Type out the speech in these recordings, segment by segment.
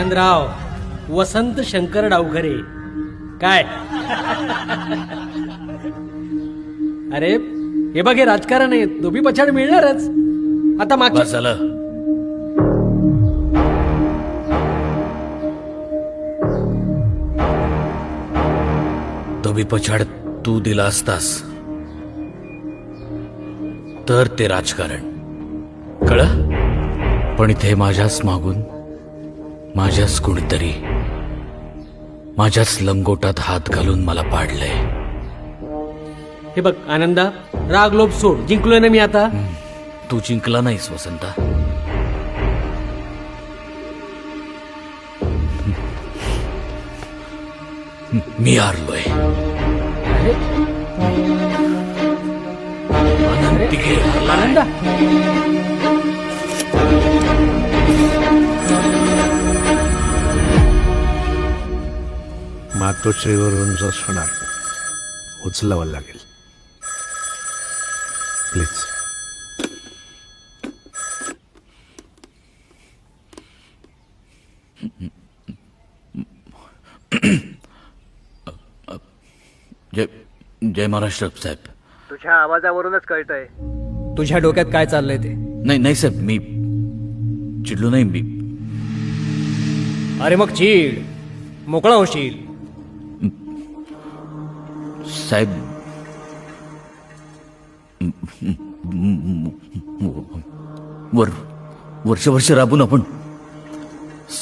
आनंदराव वसंत शंकर डावखरे काय? अरे हे बघ हे राजकारण आहे. दोबी पछाड मिळणारच. आता मागच्या झालं. दोबी पछाड तू दिला असतास. तर ते राजकारण. कळ पण इथे माझ्याच मागून माझ्याच कुणीतरी माझ्याच लंगोटात हात घालून मला पाडलंय. हे बघ आनंदा राग लोभ सोड जिंकलोय ना मी आता. तू जिंकला नाहीस वसंता. मी हारलोय. आनंद तिघे हरला. आनंदा. मातोश्रीवरून जो होणार उचलावं लागेल. प्लीज जय जय महाराष्ट्र साहेब. तुझ्या आवाजावरूनच कळतंय. तुझ्या डोक्यात काय चाललंय ते? नाही नाही साहेब मी चिडलो नाही मी अरे मग चीड. मोकळा होशील. साहेब वर वर्ष वर्ष राबून आपण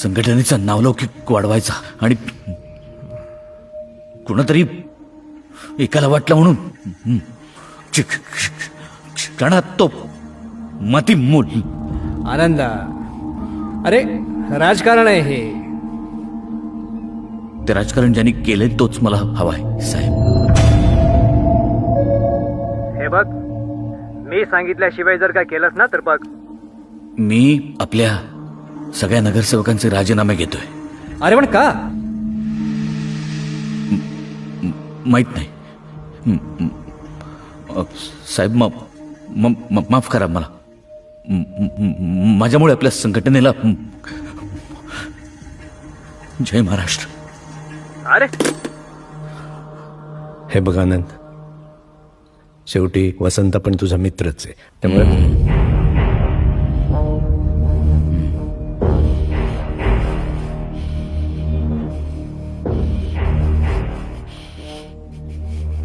संघटनेचा नावलौकिक वाढवायचा आणि कुणातरी एकाला वाटला म्हणून क्षि- क्षि- क्षणात तो माती मूल आनंदा अरे राजकारण आहे हे. ते राजकारण ज्यांनी केले तोच मला हवाय साहेब. हे बघ. मी सांगितल्याशिवाय जर काय केलंस ना तर बघ. मी आपल्या सगळ्या नगरसेवकांचे राजीनामे घेतोय. अरे पण का? माहीत नाही. म- म- अ, साहेब मा- म- म- माफ करा मला. म- म- माझ्यामुळे आपल्या संघटनेला जय महाराष्ट्र. अरे. हे बघ आनंद शेवटी वसंत पण तुझा मित्रच आहे. त्यामुळे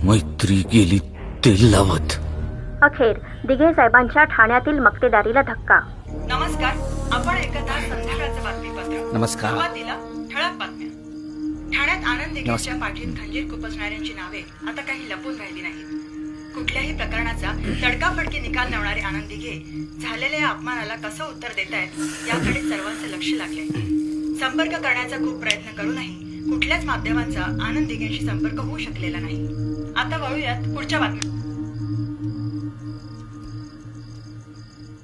मैत्री गेली तेल लावत. अखेर दिघे साहेबांच्या ठाण्यातील मक्तेदारीला धक्का. नमस्कार. आपण एकत्र संध्याकाळचं बातमीपत्र. नमस्कार. सुरुवातीला ठळक बातम्या. ठाण्यात आनंद दिघेच्या पाठीत खंजीर खुपसणाऱ्यांची नावे. आता काही लपून राहिली नाहीत. कुठल्याही प्रकरणाचा तडकाफडकी निकाल लावणारे आनंद दिघे झालेल्या या अपमानाला कसं उत्तर देत आहेत याकडे सर्वांचं लक्ष लागलंय. संपर्क करण्याचा खूप प्रयत्न करूनही कुठल्याच माध्यमांचा आनंद दिघेंशी संपर्क होऊ शकलेला नाही. आता वळूयात पुढच्या बातम्या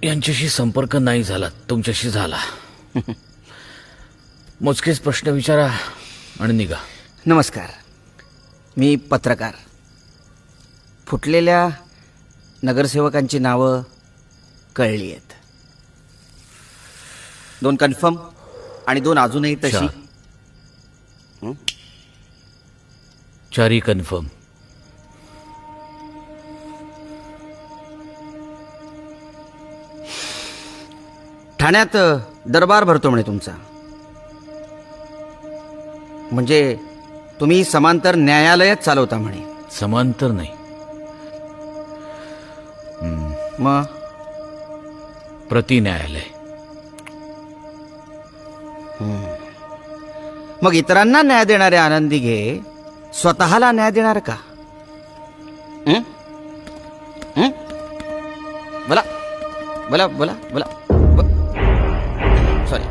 यांच्याशी संपर्क नाही झाला तुमच्याशी झाला. मोजकेच प्रश्न विचारा आणि निघा. नमस्कार. मी पत्रकार फुटलेल्या नगरसेवकांची नावं कळली आहेत. दोन कन्फर्म आणि दोन अजूनही तशी. चार. चारी कन्फर्म. ठाण्यात अ, दरबार भरतो म्हणे तुमचा. म्हणजे तुम्ही समांतर न्यायालयात चालवता म्हणे. समांतर नाही. मग प्रति न्यायालय. मग इतरांना न्याय देणारे आनंदी घे स्वतःला न्याय देणार का? हं? हं? बोला. बोला बोला बोला. सॉरी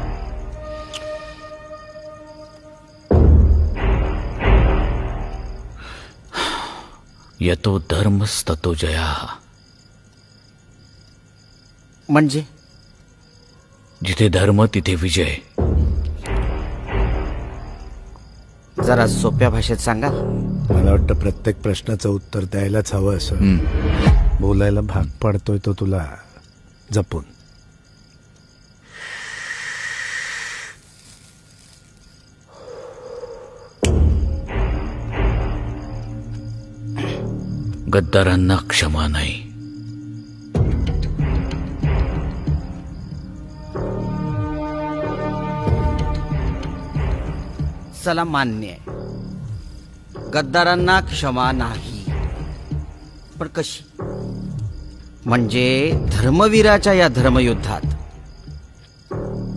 यतो धर्मस्ततो जया. म्हणजे? जिथे धर्म तिथे विजय. जरा सोप्या भाषेत सांगा. मला वाटतं प्रत्येक प्रश्नाचं उत्तर द्यायलाच हवं असं. बोलायला भाग पाडतोय तो तुला. जपून. गद्दारांना क्षमा नाही. चला मान्य आहे. गद्दारांना क्षमा नाही पण कशी? म्हणजे धर्मवीराच्या या धर्मयुद्धात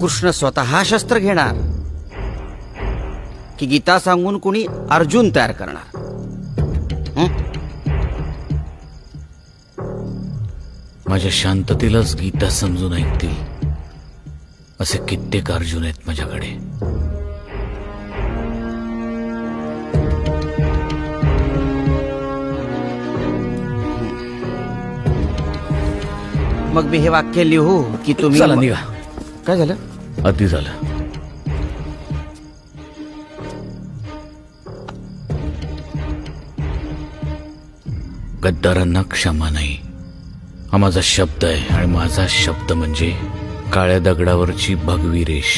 कृष्ण स्वतः शस्त्र घेणार की गीता सांगून कुणी अर्जुन तयार करणार? माझ्या शांततेलाच गीता समजून ऐकतील असे कित्येक अर्जुन आहेत माझ्याकडे. मग मी हे वाक्य लिहू की तुम्ही चला निघा. काय झालं? अति झालं. गद्दारांना क्षमा नाही. हा माझा शब्द आहे आणि माझा शब्द म्हणजे काळ्या दगडावरची भगवी रेष.